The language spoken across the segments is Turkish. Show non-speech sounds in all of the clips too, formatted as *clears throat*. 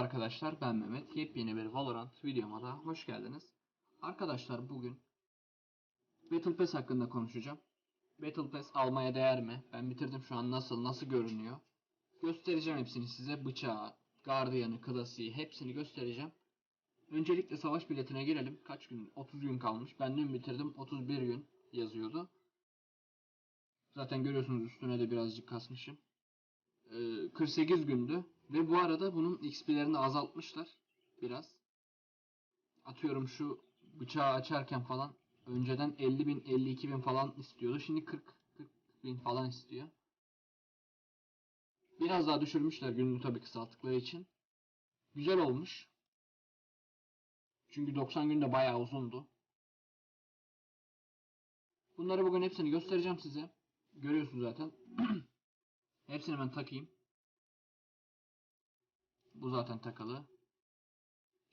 arkadaşlar ben Mehmet. Yepyeni bir Valorant videoma da hoş geldiniz. Arkadaşlar bugün Battle Pass hakkında konuşacağım. Battle Pass almaya değer mi? Ben bitirdim şu an nasıl nasıl görünüyor? Göstereceğim hepsini size. Bıçağı, gardiyanı, klasiği hepsini göstereceğim. Öncelikle savaş biletine girelim. Kaç gün? 30 gün kalmış. Ben dün bitirdim. 31 gün yazıyordu. Zaten görüyorsunuz üstüne de birazcık kasmışım. Ee, 48 gündü. Ve bu arada bunun XP'lerini azaltmışlar. Biraz. Atıyorum şu bıçağı açarken falan önceden 50 bin 52 bin falan istiyordu. Şimdi 40, 40 bin falan istiyor. Biraz daha düşürmüşler gününü tabii kısalttıkları için. Güzel olmuş. Çünkü 90 günde bayağı uzundu. Bunları bugün hepsini göstereceğim size. Görüyorsunuz zaten. *clears throat* hepsini ben takayım. Bu zaten takılı.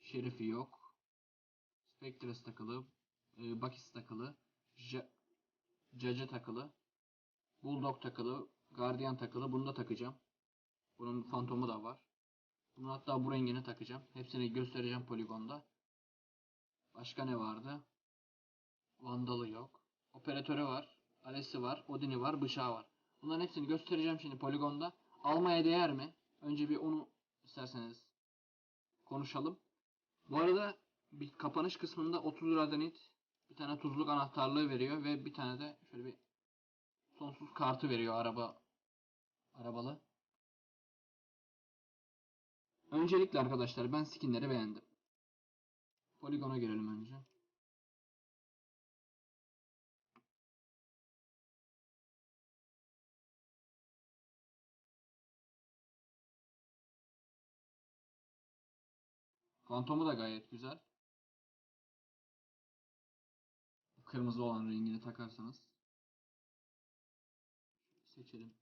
Şerifi yok. Spectres takılı. E, Bakis takılı. Ja Caca takılı. Bulldog takılı. Guardian takılı. Bunu da takacağım. Bunun fantomu da var. Bunu hatta bu rengini takacağım. Hepsini göstereceğim poligonda. Başka ne vardı? Vandalı yok. Operatörü var. Alesi var. Odin'i var. Bıçağı var. Bunların hepsini göstereceğim şimdi poligonda. Almaya değer mi? Önce bir onu isterseniz konuşalım. Bu arada bir kapanış kısmında 30 liradan it bir tane tuzluk anahtarlığı veriyor ve bir tane de şöyle bir sonsuz kartı veriyor araba arabalı. Öncelikle arkadaşlar ben skinleri beğendim. Poligona girelim önce. Fantomu da gayet güzel. Kırmızı olan rengini takarsanız. Seçelim.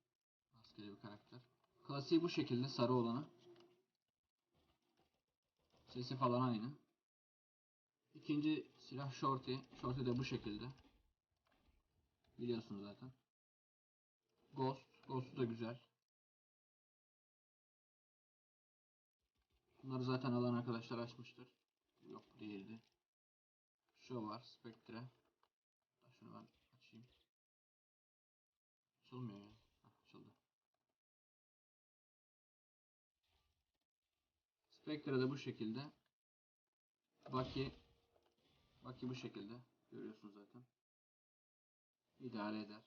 Maskeli bir karakter. Klasiği bu şekilde sarı olanı. Sesi falan aynı. İkinci silah Shorty. Shorty de bu şekilde. Biliyorsunuz zaten. Ghost. Ghost da güzel. Bunları zaten alan arkadaşlar açmıştır. Yok değildi. Şu var. Spectre. Şunu ben açayım. Açılmıyor ya. Heh, açıldı. Spectre de bu şekilde. Bucky. Bucky bu şekilde. Görüyorsunuz zaten. İdare eder.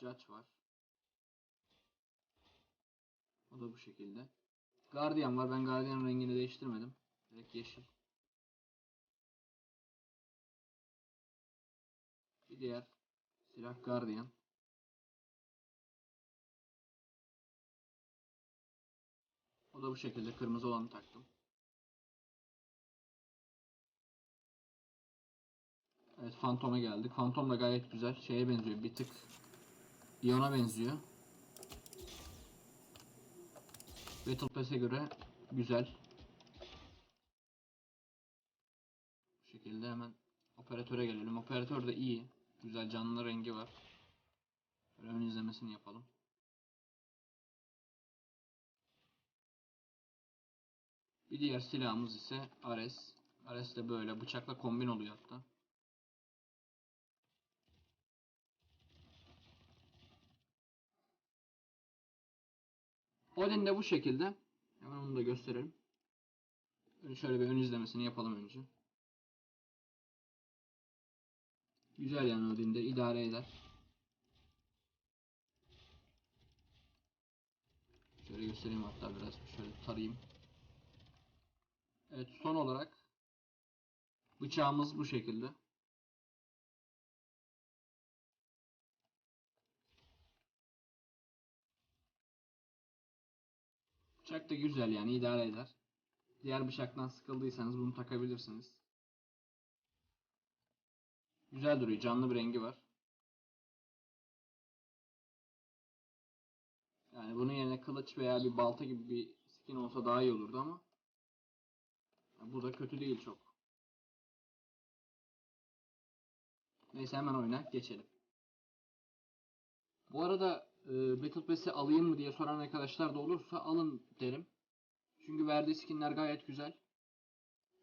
Judge var. O da bu şekilde. Guardian var. Ben Guardian rengini değiştirmedim. Direkt yeşil. Bir diğer silah Guardian. O da bu şekilde kırmızı olanı taktım. Evet Phantom'a geldik. Phantom da gayet güzel. Şeye benziyor. Bir tık Ion'a benziyor. Battle Pass'e göre güzel. Bu şekilde hemen operatöre gelelim. Operatör de iyi. Güzel canlı rengi var. Ön izlemesini yapalım. Bir diğer silahımız ise Ares. Ares de böyle bıçakla kombin oluyor hatta. Odin de bu şekilde. Hemen onu da gösterelim. Şöyle bir ön izlemesini yapalım önce. Güzel yani Odin de idare eder. Şöyle göstereyim hatta biraz şöyle tarayayım. Evet son olarak bıçağımız bu şekilde. Bıçak da güzel yani idare eder. Diğer bıçaktan sıkıldıysanız bunu takabilirsiniz. Güzel duruyor. Canlı bir rengi var. Yani bunun yerine kılıç veya bir balta gibi bir skin olsa daha iyi olurdu ama bu da kötü değil çok. Neyse hemen oyuna geçelim. Bu arada e, Battle Pass'i alayım mı diye soran arkadaşlar da olursa alın derim. Çünkü verdiği skinler gayet güzel.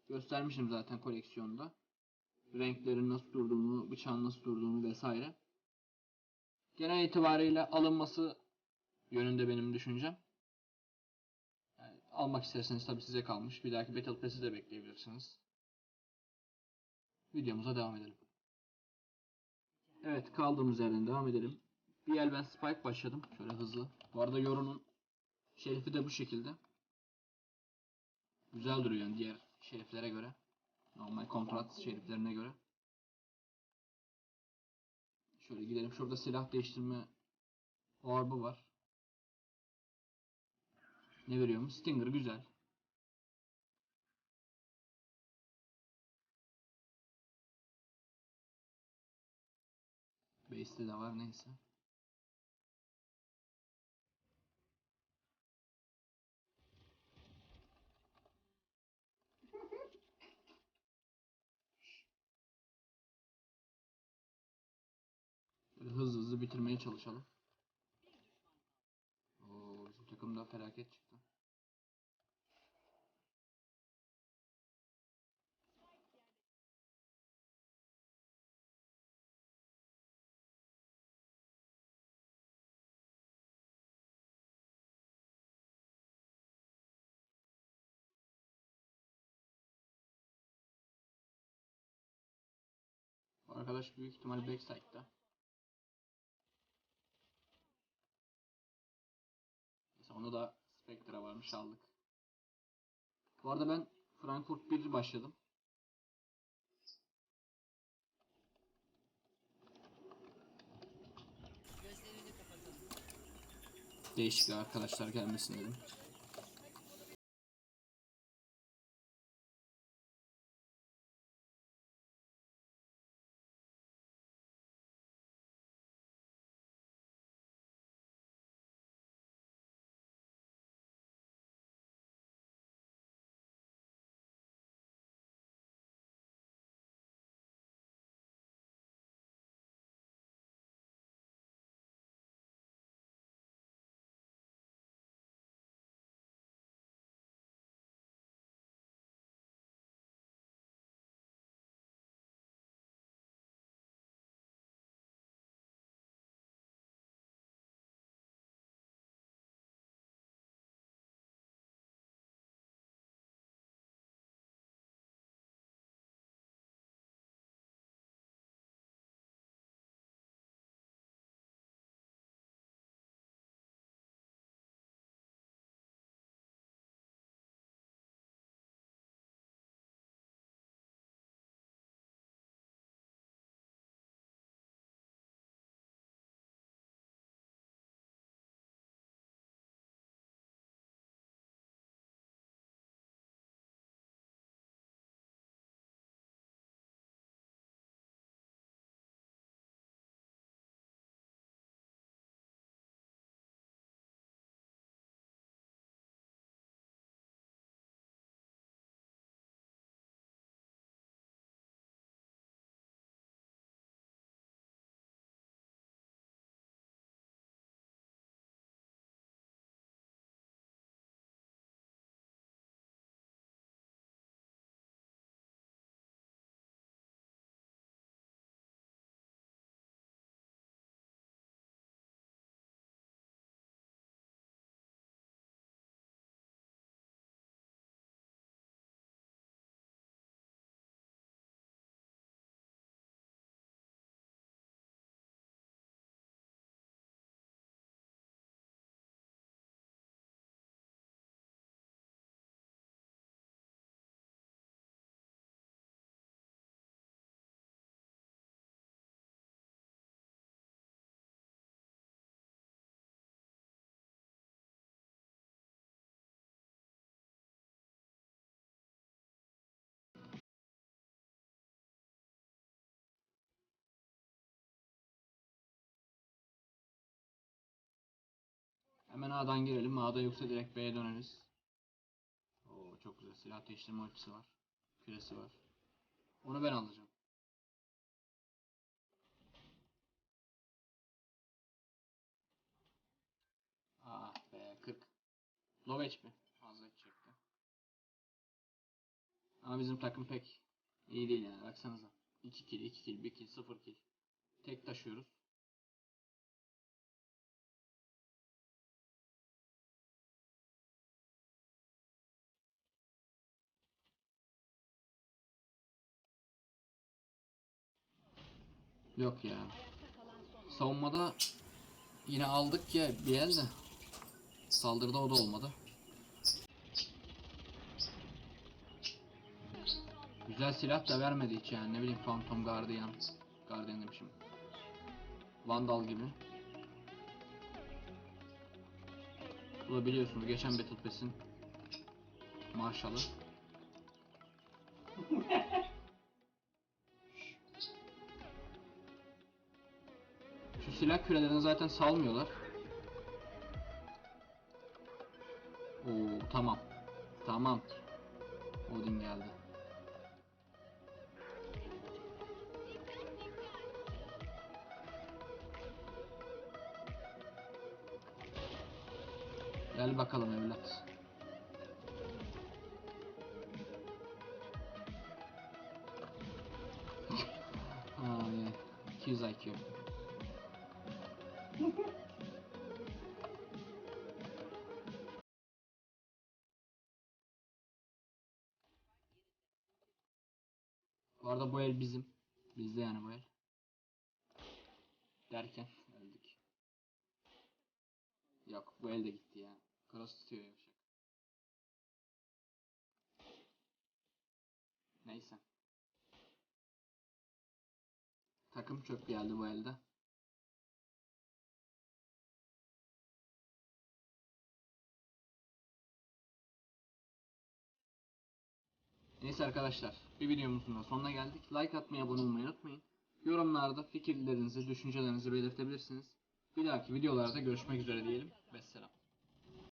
Göstermişim zaten koleksiyonda. Renklerin nasıl durduğunu, bıçağın nasıl durduğunu vesaire. Genel itibariyle alınması yönünde benim düşüncem. Yani almak isterseniz tabii size kalmış. Bir dahaki Battle Pass'i de bekleyebilirsiniz. Videomuza devam edelim. Evet kaldığımız yerden devam edelim. Bir el ben Spike başladım. Şöyle hızlı. Bu arada Yoru'nun şerifi de bu şekilde. Güzel duruyor yani diğer şeriflere göre. Normal kontrat şeriflerine göre. Şöyle gidelim. Şurada silah değiştirme orb'u var. Ne veriyormuş? Stinger güzel. Base'de de var neyse. Hızlı hızlı bitirmeye çalışalım. Oo, bizim takımda felaket çıktı. Arkadaş büyük ihtimal backside'da. Onu da Spectre'a varmış aldık. Bu arada ben Frankfurt 1 başladım. Değişik arkadaşlar gelmesin dedim. Hemen A'dan girelim. A'da yoksa direkt B'ye döneriz. Oo çok güzel. Silah değiştirme ultisi var. Küresi var. Onu ben alacağım. Ah be 40. Low HP. Fazla çekti. Ama bizim takım pek iyi değil yani baksanıza. 2 kill, 2 kill, 1 kill, 0 kill. Tek taşıyoruz. Yok ya. Savunmada yine aldık ya bir el de. Saldırıda o da olmadı. Güzel silah da vermedi hiç yani ne bileyim Phantom Guardian. Guardian demişim. Vandal gibi. Bu da biliyorsunuz geçen Battle Pass'in Marshall'ı. Kürelerini zaten salmıyorlar. Oo tamam. Tamam. Odin geldi. Gel bakalım evlat. Ay, 200 IQ. Bu arada bu el bizim. Bizde yani bu el. Derken öldük. Yok bu el de gitti ya. Cross tutuyor yavşak. Neyse. Takım çöp geldi bu elde. Neyse arkadaşlar, bir videomuzun da sonuna geldik. Like atmayı, abone olmayı unutmayın. Yorumlarda fikirlerinizi, düşüncelerinizi belirtebilirsiniz. Bir dahaki videolarda görüşmek üzere diyelim. Vesselam.